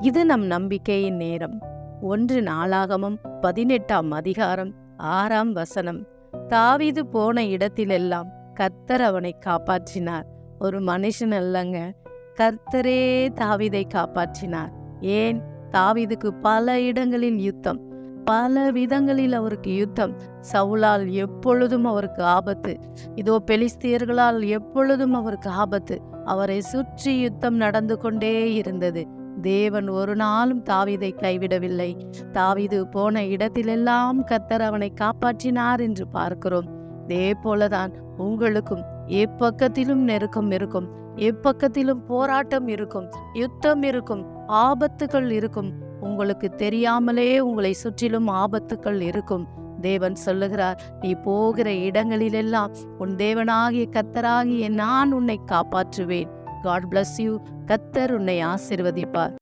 இது நம் நம்பிக்கையின் நேரம். ஒன்று நாளாகமும் பதினெட்டாம் அதிகாரம் ஆறாம் வசனம். தாவிது போன இடத்திலெல்லாம் கர்த்தர் அவனை காப்பாற்றினார். ஒரு மனுஷன் அல்லங்க கர்த்தரே தாவீதை காப்பாற்றினார். ஏன்? தாவிதுக்கு பல இடங்களில் யுத்தம் பல விதங்களில் அவருக்கு யுத்தம். சவுலால் எப்பொழுதும் அவருக்கு ஆபத்து இதோ பெலிஸ்தியர்களால் எப்பொழுதும் அவருக்கு ஆபத்து. அவரை சுற்றி யுத்தம் நடந்து கொண்டே இருந்தது. தேவன் ஒரு நாளும் தாவிதை கைவிடவில்லை. தாவிது போன இடத்திலெல்லாம் கத்தர் அவனை காப்பாற்றினார் என்று பார்க்கிறோம். இதே போலதான் உங்களுக்கும் எப்பக்கத்திலும் நெருக்கம் இருக்கும் எப்பக்கத்திலும் போராட்டம் இருக்கும் யுத்தம் இருக்கும் ஆபத்துகள் இருக்கும். உங்களுக்கு தெரியாமலே உங்களை சுற்றிலும் ஆபத்துக்கள் இருக்கும். தேவன் சொல்லுகிறார் நீ போகிற இடங்களிலெல்லாம் உன் தேவனாகிய கத்தராகிய நான் உன்னை காப்பாற்றுவேன். காட் பிளஸ் யூ கத்தர் உன்னை ஆசிர்வதிப்பார்.